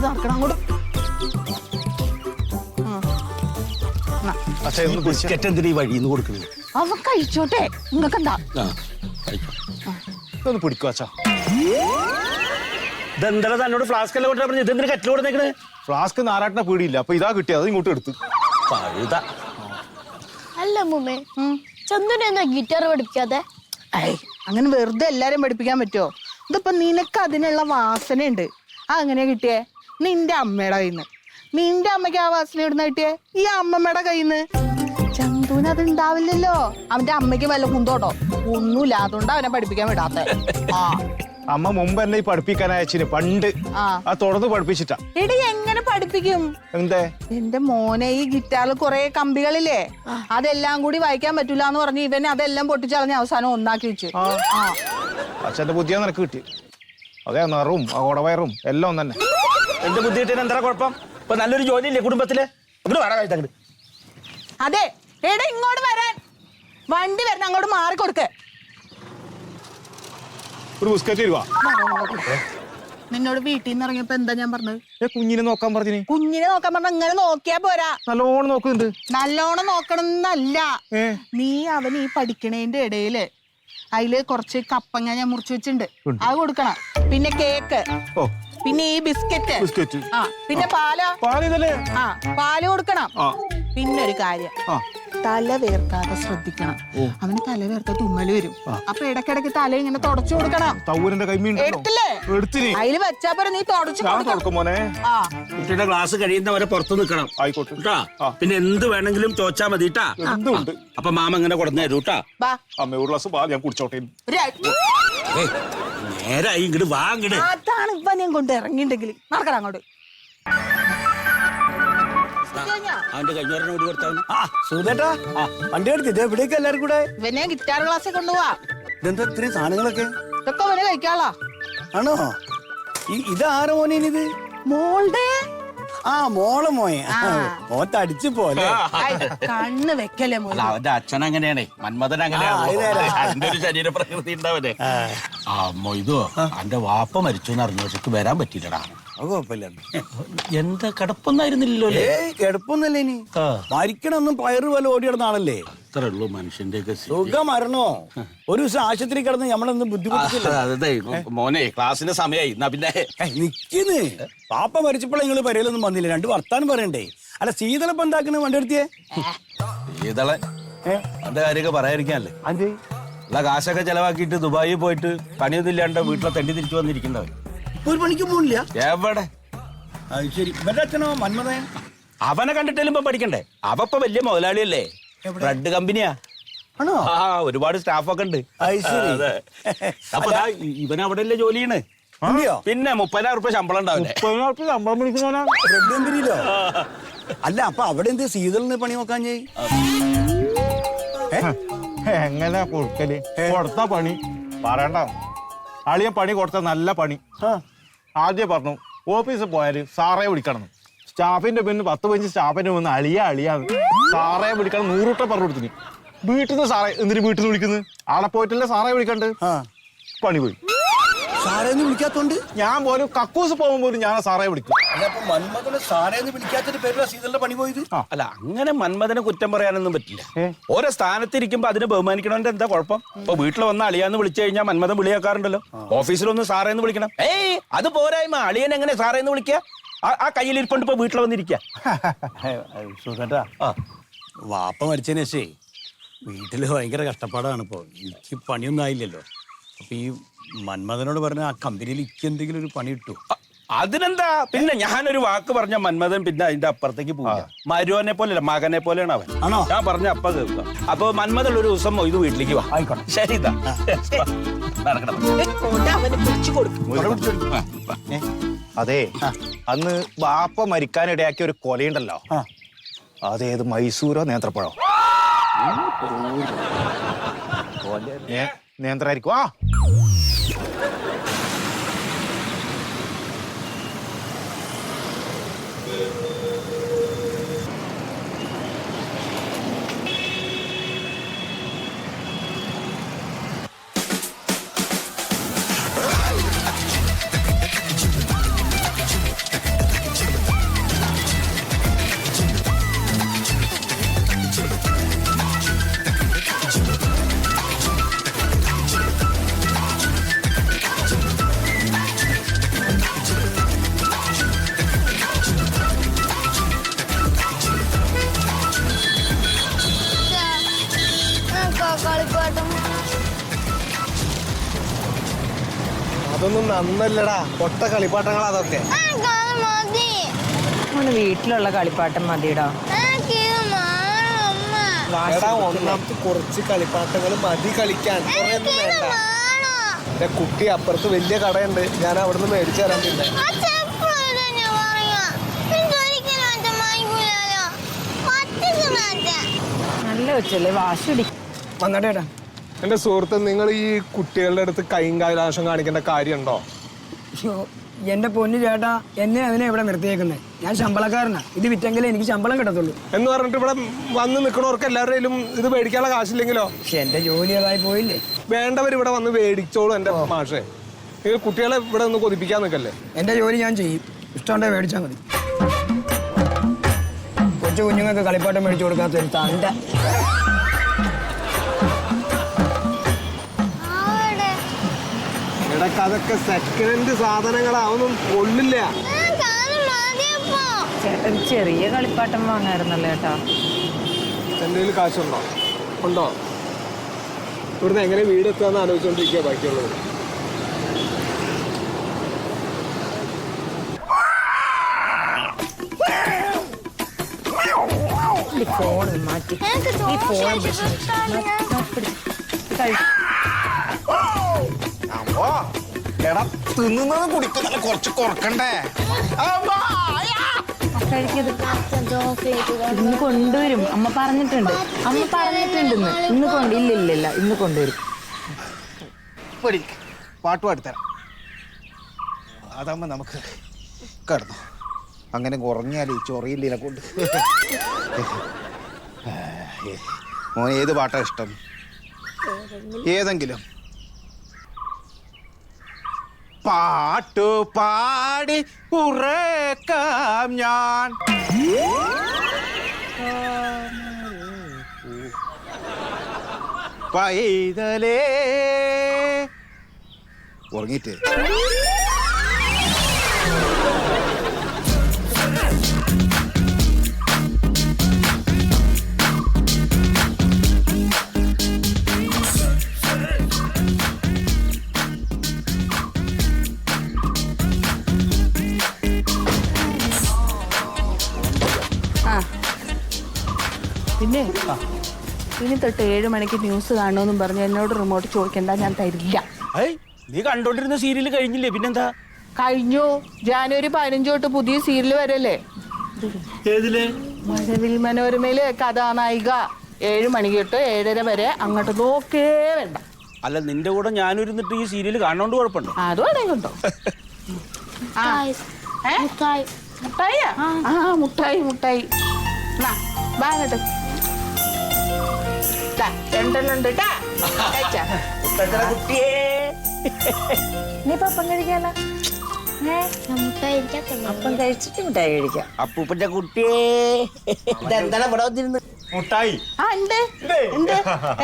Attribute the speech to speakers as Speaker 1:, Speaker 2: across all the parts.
Speaker 1: അങ്ങോട്ട് നടക്കണം അങ്ങോട്ട്. ഉം. എന്നാ,
Speaker 2: അച്ഛാ ഒന്ന് പിടിച്ച
Speaker 3: ബിസ്ക്കറ്റ് എന്തിനാ ഈ വഴിന്ന് കൊടുക്കുന്നത്
Speaker 1: അവൻ കഴിച്ചോട്ടെ. നിങ്ങൾക്ക് എന്താ
Speaker 3: ആ കഴിക്കാം.
Speaker 2: ഒന്ന് പിടിക്കും അച്ഛാ.
Speaker 3: ഇതെന്താ തന്നോട് ഫ്ലാസ്ക് എല്ലാം കൊണ്ടാ പറഞ്ഞു ഇതെന്തിനു കറ്റിൽ കൊടുത്തേക്കണ്?
Speaker 2: ഫ്ലാസ്ക് നാരാട്ടിനെ പീടിയില്ല. അപ്പൊ ഇതാ കിട്ടിയത് അത് ഇങ്ങോട്ട് എടുത്ത്.
Speaker 3: പഴുത.
Speaker 4: അല്ല മുമ്മേ ചന്ദന ഗിറ്റാർ പഠിപ്പിക്കാതെ?
Speaker 1: അങ്ങനെ വെറുതെ എല്ലാരും പഠിപ്പിക്കാൻ പറ്റുമോ ഇതിപ്പോ നിനക്ക് അതിനുള്ള വാസനയുണ്ട്. ആ അങ്ങനെ കിട്ടിയേ? നിന്റെ അമ്മയുടെ കയ്യിന്ന്. നിന്റെ അമ്മയ്ക്ക് ആ വാസന ഇടുന്ന കിട്ടിയേ? ഈ അമ്മമ്മയുടെ കയ്യിന്ന്. ചന്തുവിന് അത് ഉണ്ടാവില്ലല്ലോ അവന്റെ അമ്മയ്ക്ക് വല്ല കുന്തോട്ടോ? ഒന്നുമില്ല. അതുകൊണ്ട് അവനെ പഠിപ്പിക്കാൻ വിടാത്ത. ആ.
Speaker 2: അമ്മ മുമ്പ് എന്നെ ഈ പഠിപ്പിക്കാൻ അയച്ചിന് പണ്ട്.
Speaker 1: ആ.
Speaker 2: ആ തുടർന്ന് പഠിപ്പിച്ചിട്ടാ.
Speaker 1: എടി എങ്ങനെ പഠിപ്പിക്കും?
Speaker 2: എന്തേ?
Speaker 1: എന്റെ മോനെ ഈ ഗിറ്റാറിൽ കുറെ കമ്പികളില്ലേ? അതെല്ലാം കൂടി വായിക്കാൻ പറ്റൂല എന്ന് പറഞ്ഞു ഇവനെ അതെല്ലാം പൊട്ടിച്ചളഞ്ഞ് അവസാനം ഒന്നാക്കി വെച്ചു.
Speaker 2: ആ. അച്ഛന്റെ ബുദ്ധിയാ നിനക്ക് കിട്ടി. അതെ നിറവും ആ കുടവയറും എല്ലാം ഒന്ന് തന്നെ
Speaker 3: എന്റെ ബുദ്ധി കിട്ടിയ എന്താ കുഴപ്പം? ഇപ്പൊ നല്ലൊരു ജോലി ഇല്ലേ കുടുംബത്തിൽ ഇവിടെ
Speaker 1: അതെ എടാ ഇങ്ങോട്ട് വരാൻ. വണ്ടി വരണം അങ്ങോട്ട് മാറി
Speaker 2: ഒരു ബിസ്ക്കറ്റ് തരുവാ.
Speaker 1: നിന്നോട് വീട്ടിൽ നിന്ന് ഇറങ്ങിയപ്പോ എന്താ ഞാൻ പറഞ്ഞത്?
Speaker 2: കുഞ്ഞിനെ നോക്കാൻ പറഞ്ഞു
Speaker 1: കുഞ്ഞിനെ നോക്കാൻ പറഞ്ഞ ഇങ്ങനെ നോക്കിയാ പോരാ.
Speaker 2: നല്ലോണം നോക്കുന്നുണ്ട്
Speaker 1: നല്ലോണം നോക്കണം എന്നല്ല നീ അവൻ ഈ പഠിക്കണേന്റെ ഇടയിൽ അതിൽ കുറച്ച് കപ്പങ്ങ ഞാൻ മുറിച്ചു വെച്ചിട്ടുണ്ട്. അത് കൊടുക്കണം. പിന്നെ കേക്ക്.
Speaker 2: ഓ.
Speaker 1: പിന്നെ ഈ ബിസ്ക്കറ്റ്.
Speaker 2: ബിസ്ക്കറ്റ്.
Speaker 1: ആ പിന്നെ പാലാ.
Speaker 2: പാലിതല്ലേ
Speaker 1: ആ പാൽ കൊടുക്കണം.
Speaker 2: ആ.
Speaker 1: പിന്നെ ഒരു കാര്യം.
Speaker 2: ആ.
Speaker 1: തല വേർക്കാതെ ശ്രദ്ധിക്കണം. അവന് തല വേർത്ത തുമ്മൽ വരും. അപ്പൊ ഇടക്കിടക്ക് തല ഇങ്ങനെ തുടച്ചു കൊടുക്കണം.
Speaker 2: തവൂരിന്റെ
Speaker 1: എടുത്തില്ലേ?
Speaker 2: എടുത്തിന്.
Speaker 1: അതിൽ വെച്ചാ പറ നീ തുടച്ചു
Speaker 2: ഗ്ലാസ് മോനെ.
Speaker 1: ആ.
Speaker 3: കുട്ടിയുടെ ക്ലാസ് കഴിയുന്നവരെ പുറത്ത് നിൽക്കണം.
Speaker 2: ആയിക്കോട്ടെ.
Speaker 3: കേട്ടാ? പിന്നെ എന്ത് വേണമെങ്കിലും ചോദിച്ചാ മതി കേട്ടാ? അപ്പൊ മാമ ഇങ്ങനെ കൊടുന്നു തരൂ കേട്ടാ?
Speaker 2: അമ്മ ഒരു ഗ്ലാസ് പാൽ ഞാൻ കുടിച്ചോട്ടെ
Speaker 3: നേരായി ഇങ്ങട് വാ ഇങ്ങട്.
Speaker 1: അതാണ് ഞാൻ കൊണ്ട് ഇറങ്ങിണ്ടെങ്കിൽ നടക്കണം അങ്ങോട്ട്. കഴിഞ്ഞോ?
Speaker 3: അവന്റെ കഴിഞ്ഞവരെ ഓടി കൊടുത്തവന്
Speaker 5: ആ വണ്ടി എടുത്ത് ഇത് എവിടേക്ക് എല്ലാരും കൂടെ.
Speaker 1: ഇവനെ ഗിറ്റാർ ക്ലാസ്സിൽ കൊണ്ടുപോവാ.
Speaker 5: ഇതെന്താ ഇത്രയും സാധനങ്ങളൊക്കെ?
Speaker 1: ഇതൊക്കെ ഇവനെ കഴിക്കാളാ.
Speaker 5: ആണോ? ഈ ഇത് ആരോ മോനെ ഇത്
Speaker 1: മോളുടെ
Speaker 5: ആ മോളെ മോയെ. മോൻ തടിച്ചു പോലെ
Speaker 1: കണ്ണ് വെക്കല്ലേ
Speaker 3: മോ
Speaker 1: മോളെ
Speaker 3: അവന്റെ അച്ഛൻ അങ്ങനെയാണേ. മന്മഥൻ. അങ്ങനെയാണ് ശരീരപ്രകൃതി ഒരു ശരീര പ്രകൃതി ഉണ്ടാവനെ ആ. മൊയ്തോ അന്റെ വാപ്പ മരിച്ചു എന്ന് അറിഞ്ഞു. പക്ഷെ വരാൻ പറ്റില്ലടാ
Speaker 5: അത് കുഴപ്പമില്ല.
Speaker 3: എന്താ കിടപ്പൊന്നായിരുന്നില്ലല്ലോ അല്ലേ?
Speaker 5: ഏയ് കിടപ്പൊന്നല്ലേ ഇനി.
Speaker 3: ആ.
Speaker 5: മരിക്കണമെന്നും പയറ് പോലെ ഓടി കിടന്ന ആളല്ലേ?
Speaker 3: അത്രേ ഉള്ളൂ സ്ഥിതി.
Speaker 5: സുഖം മരണോ ഒരു ദിവസം ആശുപത്രി കിടന്ന് നമ്മളൊന്നും
Speaker 3: ആ,
Speaker 5: ബുദ്ധിമുട്ടില്ല
Speaker 3: അതെ മോനെ ക്ലാസ്സിന്റെ സമയമായി എന്നാ പിന്നെ?
Speaker 5: നിക്കുന്നു. പാപ്പ മരിച്ചപ്പോൾ നിങ്ങൾ പെരയിലൊന്നും വന്നില്ല. രണ്ട് വർത്താനം പറയണ്ടേ. അല്ല ശീതളപ്പം എന്താക്കുന്ന വണ്ടി എടുത്തിയേ
Speaker 3: ഈതളെ അന്റെ കാര്യമൊക്കെ പറയാതിരിക്കാനല്ലേ? ഉള്ള കാശൊക്കെ ചെലവാക്കിയിട്ട് ദുബായിൽ പോയിട്ട് പണിയൊന്നും ഇല്ലാണ്ട് വീട്ടിലെ തെണ്ടി തിരിച്ചു വന്നിരിക്കുന്നവൻ.
Speaker 5: ഒരു പണിക്കും പോണില്ല.
Speaker 3: എവിടെ?
Speaker 5: അത് ശരി. ഇവന്റെ അച്ഛനോ മന്മഥൻ?
Speaker 3: അവനെ കണ്ടിട്ടേലും ഇപ്പൊ പഠിക്കണ്ടേ? അവ ഇപ്പൊ വലിയ മുതലാളിയല്ലേ. ബ്രെഡ് കമ്പനിയാ
Speaker 5: ആണോ?
Speaker 3: ആ ഒരുപാട് സ്റ്റാഫൊക്കെ ഉണ്ട്.
Speaker 5: അത് ശരി.
Speaker 3: അതെ. അപ്പൊ ദാ ഇ- ഇവൻ അവിടെ അല്ലേ ജോലി ചെയ്യണ്?
Speaker 5: ഇല്ലയോ
Speaker 3: പിന്നെ മുപ്പതിനായിരം റുപ്യ ശമ്പളം ഉണ്ടാവില്ലേ?
Speaker 2: മുപ്പതിനായിരം ശമ്പളം വിളിക്കുന്നവനാ
Speaker 5: ബ്രെഡ് കമ്പനിയിലോ അല്ല അപ്പൊ അവിടെ എന്ത് സീതളിന് പണി നോക്കാൻ ചെയ്?
Speaker 2: എങ്ങനെ കൊടുക്കൽ? കൊടുത്ത പണി. പറയണ്ട. അളിയൻ പണി കൊടുത്ത നല്ല പണി. ആദ്യം പറഞ്ഞു ഓഫീസിൽ പോയാൽ സാറേ വിളിക്കണം. സ്റ്റാഫിന്റെ പിന്നെ പത്ത് പതിനഞ്ച് സ്റ്റാഫിന്റെ മുന്ന് അളിയ അളിയാന്ന് സാറേ വിളിക്കണം നൂറുട്ട പറഞ്ഞു കൊടുത്തിന് വീട്ടിൽ നിന്ന് സാറേ എന്തിനു വീട്ടിൽ നിന്ന് വിളിക്കുന്നത് ആളെ പോയിട്ടല്ലേ സാറേ വിളിക്കണ്ട്? പണി പോയി.
Speaker 5: സാറേ വിളിക്കാത്തോണ്ട്?
Speaker 2: ഞാൻ പോലും കക്കൂസ് പോകുമ്പോൾ ഞാൻ സാറേ വിളിക്കും.
Speaker 5: അല്ല അപ്പൊ മന്മഥനെ സാറേന്ന് വിളിക്കാത്തൊരു പേരിലാ ശീതളിന്റെ പണി പോയത്?
Speaker 3: അല്ല അങ്ങനെ മന്മഥനെ കുറ്റം പറയാനൊന്നും പറ്റില്ല? ഓരോ സ്ഥാനത്തിരിക്കുമ്പോ അതിനെ ബഹുമാനിക്കണോന്റെ എന്താ കുഴപ്പം? ഇപ്പൊ വീട്ടിൽ വന്ന അളിയാന്ന് വിളിച്ചു കഴിഞ്ഞാൽ മന്മഥൻ വിളിയാക്കാറുണ്ടല്ലോ. ഓഫീസിലൊന്ന് സാറേന്ന് വിളിക്കണം. ഏയ് അത് പോരായ്മ. അളിയൻ എങ്ങനെ സാറേ എന്ന് വിളിക്കുക ആ- കയ്യിൽ ഇരിക്കൊണ്ട് ഇപ്പൊ വീട്ടിൽ വന്നിരിക്കുക
Speaker 5: വാപ്പ മരിച്ചതിന് ശേ വീട്ടിൽ ഭയങ്കര കഷ്ടപ്പാടാണ് ഇപ്പൊ. എനിക്ക് പണിയൊന്നും ആയില്ലല്ലോ. അപ്പൊ ഈ മന്മഥനോട് പറഞ്ഞ ആ കമ്പനിയിൽ എനിക്ക് എന്തെങ്കിലും ഒരു പണി കിട്ടു
Speaker 3: അതിനെന്താ? പിന്നെ ഞാനൊരു വാക്ക് പറഞ്ഞ മന്മഥൻ പിന്നെ അതിന്റെ അപ്പുറത്തേക്ക് പോവുക മരുവനെ പോലെയല്ല മകനെ പോലെയാണ് അവൻ.
Speaker 5: ആണോ?
Speaker 3: ഞാൻ പറഞ്ഞ അപ്പ കേൾക്കുക. അപ്പൊ മന്മഥൻ ഒരു ദിവസം ഇത് വീട്ടിലേക്ക് വാ. ശരി
Speaker 2: അതെ അന്ന് ബാപ്പ മരിക്കാനിടയാക്കിയ ഒരു കൊലയുണ്ടല്ലോ. അതേത് മൈസൂരോ നേന്ത്രപ്പഴോ? നേന്ത്രായിരിക്കും. ആ.
Speaker 6: അതൊന്നും നന്നല്ലടാ. പൊട്ട കളിപ്പാട്ടങ്ങൾ അതൊക്കെ.
Speaker 7: വീട്ടിലുള്ള കളിപ്പാട്ടം മതിടാ
Speaker 6: എടാ ഒന്നാമത്തെ കുറച്ച് കളിപ്പാട്ടങ്ങൾ മതി കളിക്കാൻ. വേണ്ട. എന്റെ കുട്ടി അപ്പുറത്ത് വലിയ കടയുണ്ട്. ഞാൻ അവിടുന്ന് മേടിച്ചു തരാൻ പിന്നെ.
Speaker 7: നല്ല വെച്ചല്ലേ വാശി
Speaker 6: വന്നടേടാ എന്റെ സുഹൃത്ത് നിങ്ങൾ ഈ കുട്ടികളുടെ അടുത്ത് കൈയും കൈലാശം കാണിക്കേണ്ട കാര്യമുണ്ടോ?
Speaker 8: എന്റെ പൊന്നു ചേട്ടാ എന്നെ അതിനെ ഇവിടെ നിർത്തിയേക്കുന്നത് ഞാൻ ശമ്പളക്കാരനാ. ഇത് വിറ്റെങ്കിലേ എനിക്ക് ശമ്പളം കിട്ടത്തുള്ളൂ.
Speaker 6: എന്ന് പറഞ്ഞിട്ട് ഇവിടെ വന്ന് നിൽക്കണവർക്ക് എല്ലാവരുടെയും ഇത് മേടിക്കാനുള്ള കാശില്ലെങ്കിലോ?
Speaker 8: പക്ഷെ എന്റെ ജോലി അതായി പോയില്ലേ.
Speaker 6: വേണ്ടവർ ഇവിടെ വന്ന് മേടിച്ചോളൂ എന്റെ മാഷേ. നിങ്ങൾ കുട്ടികളെ ഇവിടെ ഒന്ന് കൊതിപ്പിക്കാൻ നിൽക്കല്ലേ?
Speaker 8: എന്റെ ജോലി ഞാൻ ചെയ്യും. ഇഷ്ടമുണ്ടെ മേടിച്ചാൽ മതി. കൊച്ചു കുഞ്ഞുങ്ങൾക്ക് കളിപ്പാട്ടം മേടിച്ചു കൊടുക്കാത്ത ഒരു തണ്ട.
Speaker 6: ഇടയ്ക്ക് അതൊക്കെ സെക്കൻഡ് കൊള്ളില്ല.
Speaker 4: കാലം മതിയപ്പോ
Speaker 7: ചേട്ടൻ ചെറിയ കളിപ്പാട്ടം വാങ്ങായിരുന്നല്ലോ ചേട്ടാ.
Speaker 6: എന്റെ കയ്യിൽ കാശുണ്ടോ? ഉണ്ടോ? ഇവിടുന്ന് എങ്ങനെ വീട് എത്തുകയെന്ന് ആലോചിച്ചുകൊണ്ടിരിക്കുക ബാക്കിയുള്ളത്.
Speaker 7: ഫോൺ മാറ്റി. ഈ ഫോൺ
Speaker 4: ദോശ
Speaker 7: കഴി-
Speaker 2: എടാ തിന്നുന്നത് കുടിക്കുന്നത് കുറച്ച് കുറക്കണ്ടേ?
Speaker 7: ഇന്ന് കൊണ്ടുവരും. അമ്മ പറഞ്ഞിട്ടുണ്ട്. അമ്മ പറഞ്ഞിട്ടുണ്ട് ഇന്ന് ഇന്ന് കൊണ്ട് ഇല്ല ഇല്ല ഇല്ല ഇന്ന് കൊണ്ടുവരും.
Speaker 2: പാട്ട് പാടിത്തരാം. അതാകുമ്പോ നമുക്ക് കിടന്നു. അങ്ങനെ കുറഞ്ഞാൽ ഈ ചൊറിയില്ല കൊണ്ട്. മോൻ ഏത് പാട്ടാ ഇഷ്ടം? ഏതെങ്കിലും. പാട്ടു പാടി ഉറക്കാം ഞാൻ. പൈതലേ. ഉറങ്ങിയിട്ട്
Speaker 1: ഇനി തൊട്ട് ഏഴ് മണിക്ക് ന്യൂസ് കാണുമെന്നും പറഞ്ഞ് എന്നോട് റിമോട്ട് ചോദിക്കണ്ട ഞാൻ തരില്ല.
Speaker 3: നീ കണ്ടോണ്ടിരുന്ന സീരിയൽ കഴിഞ്ഞില്ലേ? പിന്നെന്താ?
Speaker 1: കഴിഞ്ഞു. ജാനുവരി പതിനഞ്ച് തൊട്ട് പുതിയ സീരിയൽ വരല്ലേ? മഴവിൽ മനോരമയിലെ കഥാനായിക. ഏഴ് മണിക്ക് തൊട്ട് ഏഴര വരെ അങ്ങോട്ട് നോക്കേ വേണ്ട.
Speaker 3: അല്ല നിന്റെ കൂടെ ഞാനിരുന്നിട്ട് ഈ സീരിയൽ കാണോണ്ട് കുഴപ്പമുണ്ടോ?
Speaker 1: അതും കേട്ടോ
Speaker 4: മുട്ടായി.
Speaker 1: മുട്ടായി. മുട്ടായി നാ, വാ അങ്ങോട്ട്. ദാ, രണ്ടെണ്ണം ഉണ്ട് ട്ടാ. കഴിച്ചാ? നീ പപ്പം കഴിക്കാലോ. ഏ?
Speaker 4: ഞാൻ
Speaker 7: അപ്പം കഴിച്ചിട്ട് മിഠായി കഴിക്കാം.
Speaker 3: അപ്പൂപ്പന്റെ കുട്ടിയേ. ഇതെന്താണ് ഇവിടെ വന്നിരുന്ന്
Speaker 2: മുട്ടായി.
Speaker 1: ആ ഉണ്ട്. ഉണ്ട്.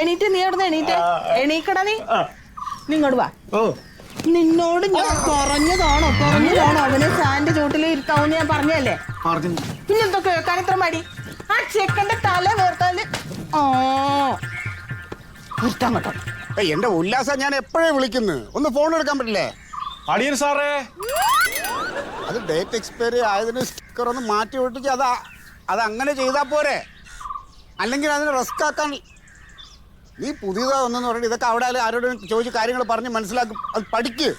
Speaker 1: എണീറ്റ് നീ അവിടെ എണീറ്റ്? എണീക്കട നീ. നീ ഇങ്ങോട്ട് വാ.
Speaker 2: ഓ.
Speaker 1: നിന്നോട് ഞാൻ കുറഞ്ഞതാണോ? കുറഞ്ഞതാണോ? അവനെ സാന്റെ ചോട്ടിൽ ഇരുത്താവൂന്ന് ഞാൻ പറഞ്ഞല്ലേ?
Speaker 2: പറഞ്ഞു.
Speaker 1: പിന്നെ കേൾക്കാൻ ഇത്ര മടി. ആ ചെക്കന്റെ തല വേർത്താൽ ഓ ഇരുത്താൻ കേട്ടോ
Speaker 9: ഏയ്, എന്റെ ഉല്ലാസ ഞാൻ എപ്പോഴേ വിളിക്കുന്നു? ഒന്ന് ഫോൺ എടുക്കാൻ പറ്റില്ലേ?
Speaker 2: അടിയൻ സാറേ.
Speaker 9: അത് ഡേറ്റ് എക്സ്പയറി ആയതിന് സ്റ്റിക്കർ ഒന്ന് മാറ്റി ഒട്ടിച്ച് അതാ അത് അങ്ങനെ ചെയ്താൽ പോരെ. അല്ലെങ്കിൽ അതിന് റിസ്ക് ആക്കാൻ നീ പുതിയതാ ഒന്നെന്ന് പറഞ്ഞിട്ട് ഇതൊക്കെ അവിടെ ആരും ആരോടും ചോദിച്ച് കാര്യങ്ങൾ പറഞ്ഞ് മനസ്സിലാക്കും. അത് പഠിക്ക്.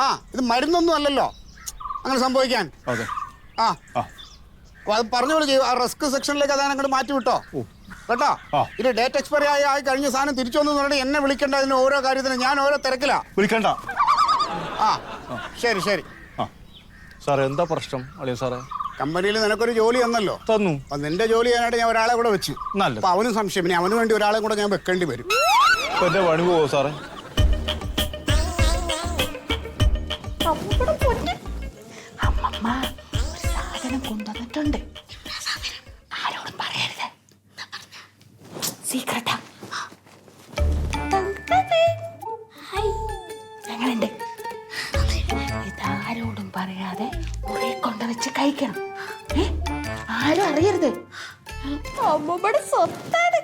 Speaker 9: ആ ഇത് മരുന്നൊന്നും അല്ലല്ലോ. അങ്ങനെ സംഭവിക്കാൻ.
Speaker 2: അതെ.
Speaker 9: ആ.
Speaker 2: ആ.
Speaker 9: അപ്പൊ അത് പറഞ്ഞോളൂ ചെയ്യും. ആ റിസ്ക് സെക്ഷനിലേക്ക് അതാണ് അങ്ങോട്ട് മാറ്റി വിട്ടോ. കേട്ടോ. ഇത് ഡേറ്റ് എക്സ്പയർ ആയി ആയി കഴിഞ്ഞ സാധനം തിരിച്ചു വന്നു പറഞ്ഞിട്ട് എന്നെ വിളിക്കേണ്ട അതിന് ഓരോ കാര്യത്തിനും. ഞാൻ ഓരോ തിരക്കിലാ.
Speaker 2: വിളിക്കണ്ട.
Speaker 9: ആ ശരി ശരി.
Speaker 2: സാറേ എന്താ പ്രശ്നം അളിയ സാറേ?
Speaker 9: കമ്പനിയിൽ നിനക്കൊരു ജോലി തന്നല്ലോ.
Speaker 2: തന്നു.
Speaker 9: അപ്പൊ നിന്റെ ജോലി ചെയ്യാനായിട്ട് ഞാൻ ഒരാളെ കൂടെ വെച്ചു. അപ്പൊ അവനും സംശയം. അവന് വേണ്ടി ഒരാളെ കൂടെ ഞാൻ വെക്കേണ്ടി വരും.
Speaker 2: എന്റെ പണി പോവോ സാറേ?
Speaker 1: പറയാതെ കുറെ കൊണ്ടുവച്ച് കഴിക്കണം? ആരും അറിയരുത്.
Speaker 4: അമ്മമ്മയുടെ സ്വത്താണ്.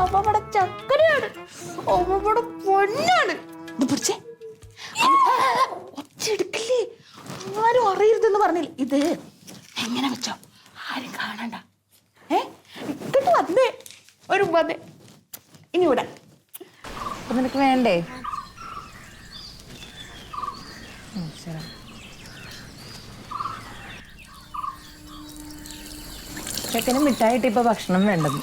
Speaker 1: അമ്മമ്മയുടെ ചക്കരയാണ്. അമ്മമ്മയുടെ പൊന്നാണ്. ഇത് പിടിച്ചേ. ഒച്ചെടുക്കില്ലേ ആരും അറിയരുതെന്ന് പറഞ്ഞില്ല. ഇത് എങ്ങനെ വെച്ചോ? ആരും കാണണ്ട. ഏ? ഇക്കട്ട് വന്നേ. ഒരു വന്നേ. ഇനി ഇവിടെ.
Speaker 7: അപ്പൊ നിനക്ക് വേണ്ടേ? ശരി. ചെക്കന് മിഠായിട്ട് ഇപ്പൊ ഭക്ഷണം വേണ്ടെന്ന്.